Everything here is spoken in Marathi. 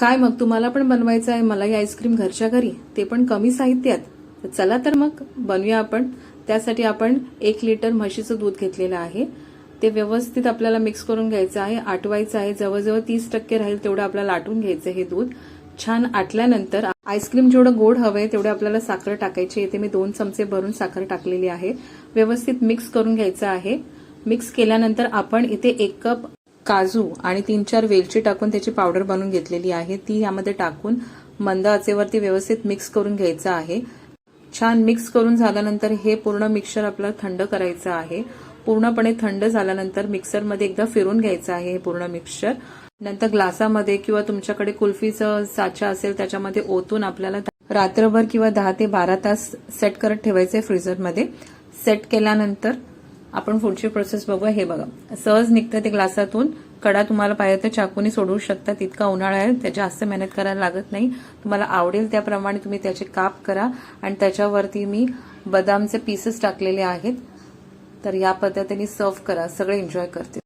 काय मग तुम्हाला पण बनवायचं आहे मलाई आईस्क्रीम घरच्या घरी ते पण कमी साहित्यात. तर चला तर मग बनवूया आपण. त्यासाठी आपण एक लिटर म्हशीचं दूध घेतलेलं आहे. ते व्यवस्थित आपल्याला मिक्स करून घ्यायचं आहे आटवायचं आहे. जवळजवळ तीस टक्के राहील तेवढं आपल्याला आटून घ्यायचं हे दूध. छान आटल्यानंतर आईस्क्रीम जेवढं गोड हवंय तेवढे आपल्याला साखर टाकायची येते मी दोन चमचे भरून साखर टाकलेली आहे. व्यवस्थित मिक्स करून घ्यायचं आहे. मिक्स केल्यानंतर आपण इथे एक कप काजू आणि तीन चार वेलची टाकून त्याची पावडर बनवून घेतलेली आहे. ती यामध्ये टाकून मंद आचेवरती व्यवस्थित मिक्स करून घ्यायचं आहे. छान मिक्स करून झाल्यानंतर हे पूर्ण मिक्सर आपल्याला थंड करायचं आहे. पूर्णपणे थंड झाल्यानंतर मिक्सरमध्ये एकदा फिरून घ्यायचं आहे हे पूर्ण मिक्सर नंतर ग्लासामध्ये किंवा तुमच्याकडे कुल्फीचं साचा असेल त्याच्यामध्ये ओतून आपल्याला रात्रभर किंवा दहा ते बारा तास सेट करत ठेवायचे फ्रीझरमध्ये सेट केल्यानंतर आपण पुढची प्रोसेस बघूया. हे बघा. सहज निघतं ते ग्लासातून. कडा तुम्हाला पाहिजे तर चाकूनी सोडवू शकता. तितका उन्हाळा आहे. त्या जास्त मेहनत करायला लागत नाही. तुम्हाला आवडेल त्याप्रमाणे तुम्ही त्याचे काप करा. आणि त्याच्यावरती मी बदामचे पीसेस टाकलेले आहेत. तर या पद्धतीने सर्व करा. सगळे एन्जॉय करते.